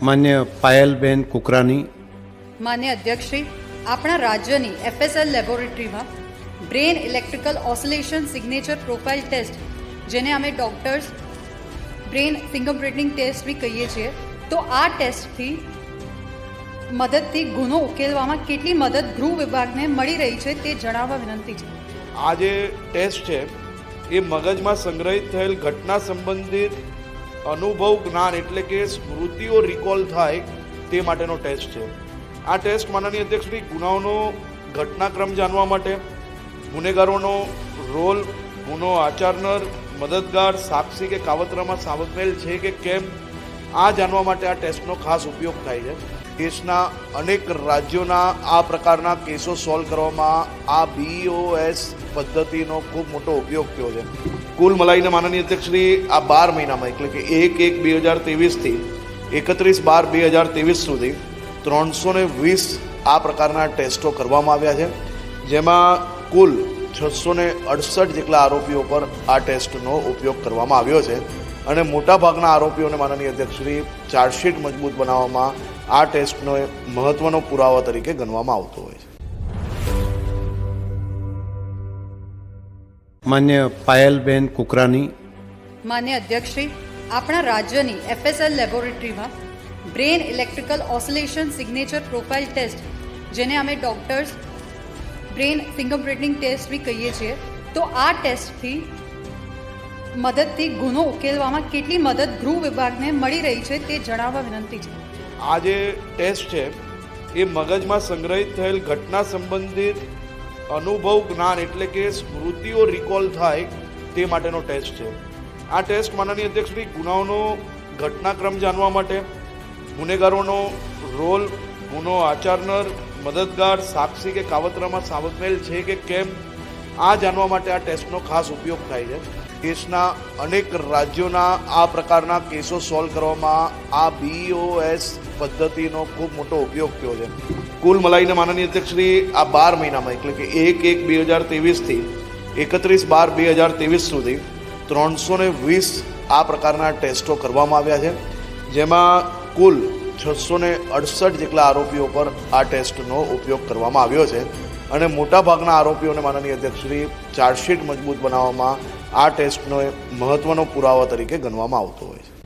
માન્ય પાયલબેન કુકરાની માન્ય અધ્યક્ષશ્રી આપણા રાજ્યની એફએસએલ લેબોરેટરીમાં brain electrical oscillation signature profile test જેને અમે ડોક્ટર્સ બ્રેન ફિંગરપ્રિન્ટિંગ ટેસ્ટ બી કહીએ છીએ તો આ ટેસ્ટથી મદદથી ગુનો ઉકેલવામાં કેટલી મદદ ગૃહ વિભાગને મળી રહી છે તે જણાવવા વિનંતી છે. આ જે ટેસ્ટ છે એ મગજમાં સંગ્રહિત થયેલ ઘટના સંબંધિત અનુભવ, જ્ઞાન એટલે કે સ્મૃતિઓ રિકોલ થાય તે માટેનો ટેસ્ટ છે. આ ટેસ્ટ માનનીય અધ્યક્ષની ગુનાઓનો ઘટનાક્રમ જાણવા માટે, ગુનેગારોનો રોલ ગુનો આચરનાર, મદદગાર, સાક્ષી કે કાવતરામાં સામેલ છે કે કેમ, આ જાણવા માટે આ ટેસ્ટનો ખાસ ઉપયોગ થાય છે. દેશના અનેક રાજ્યોના આ પ્રકારના કેસો સોલ્વ કરવામાં આ બીઓએસ પદ્ધતિનો ખૂબ મોટો ઉપયોગ થયો છે. કુલ મલાઈને માનનીય અધ્યક્ષશ્રી આ બાર મહિનામાં, એટલે કે એક એક બે હજાર ત્રેવીસથી એકત્રીસ બાર બે હજાર ત્રેવીસ સુધી ત્રણસો ને વીસ આ પ્રકારના ટેસ્ટો કરવામાં આવ્યા છે, જેમાં કુલ છસો ને અડસઠ જેટલા આરોપીઓ પર આ ટેસ્ટનો ઉપયોગ કરવામાં આવ્યો છે અને મોટાભાગના આરોપીઓને માનનીય અધ્યક્ષશ્રી ચાર્જશીટ મજબૂત બનાવવામાં આ ટેસ્ટનો એક મહત્વનો પુરાવા તરીકે ગણવામાં આવતો હોય છે. માન્ય પાયલબેન કુકરાની. માન્ય અધ્યક્ષશ્રી આપણા રાજ્યની એફએસએલ લેબોરેટરીમાં brain electrical oscillation signature profile test જેને અમે ડોક્ટર્સ બ્રેન ફિંગરપ્રિન્ટિંગ ટેસ્ટ બી કહીએ છીએ તો આ ટેસ્ટથી મદદથી ગુનો ઉકેલવામાં કેટલી મદદ ગૃહ વિભાગને મળી રહી છે તે જણાવવા વિનંતી છે. આ જે ટેસ્ટ છે એ મગજમાં સંગ્રહિત થયેલ ઘટના સંબંધિત અનુભવ જ્ઞાન એટલે કે સ્મૃતિઓ રિકોલ થાય તે માટેનો ટેસ્ટ છે. આ ટેસ્ટ માનનીય અધ્યક્ષશ્રી ગુનાઓનો ઘટનાક્રમ જાણવા માટે, ગુનેગારોનો રોલ ગુનો આચરનાર, મદદગાર, સાક્ષી કે કાવતરામાં સામેલ છે કે કેમ, આ જાણવા માટે આ ટેસ્ટનો ખાસ ઉપયોગ થાય છે. દેશના અનેક રાજ્યોના આ પ્રકારના કેસો સોલ્વ કરવામાં આ બીઓએસ પદ્ધતિનો ખૂબ મોટો ઉપયોગ થયો છે. કુલ મલાઈને માનનીય અધ્યક્ષશ્રી, આ બાર મહિનામાં, એટલે કે એક એક બે હજાર ત્રેવીસથી એકત્રીસ બાર બે હજાર ત્રેવીસ સુધી ત્રણસો ને વીસ આ પ્રકારના ટેસ્ટો કરવામાં આવ્યા છે. જેમાં કુલ છસો ને અડસઠ જેટલા આરોપીઓ પર આ ટેસ્ટનો ઉપયોગ કરવામાં આવ્યો છે. અને મોટાભાગના આરોપીઓને માનનીય અધ્યક્ષશ્રી, ચાર્જશીટ મજબૂત બનાવવામાં આ ટેસ્ટનો મહત્ત્વનો પુરાવા તરીકે ગણવામાં આવતો હોય છે.